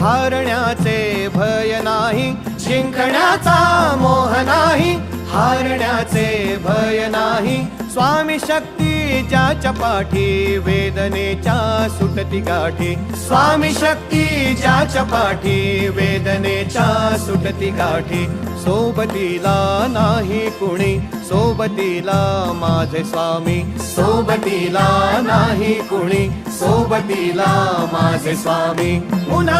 हारण्याचे भय नाही जिंकण्याचा मोह नाही हारण्याचे भय नाही. स्वामी शक्तीच्या चपाठी वेदनेच्या सुटती गाठी. स्वामी शक्तीच्या चपाठी वेदनेच्या सुटती गाठी. सोबतीला नाही कुणी सोबतीला माझे स्वामी. सोबतीला नाही कुणी सोबतीला माझे स्वामी. पुन्हा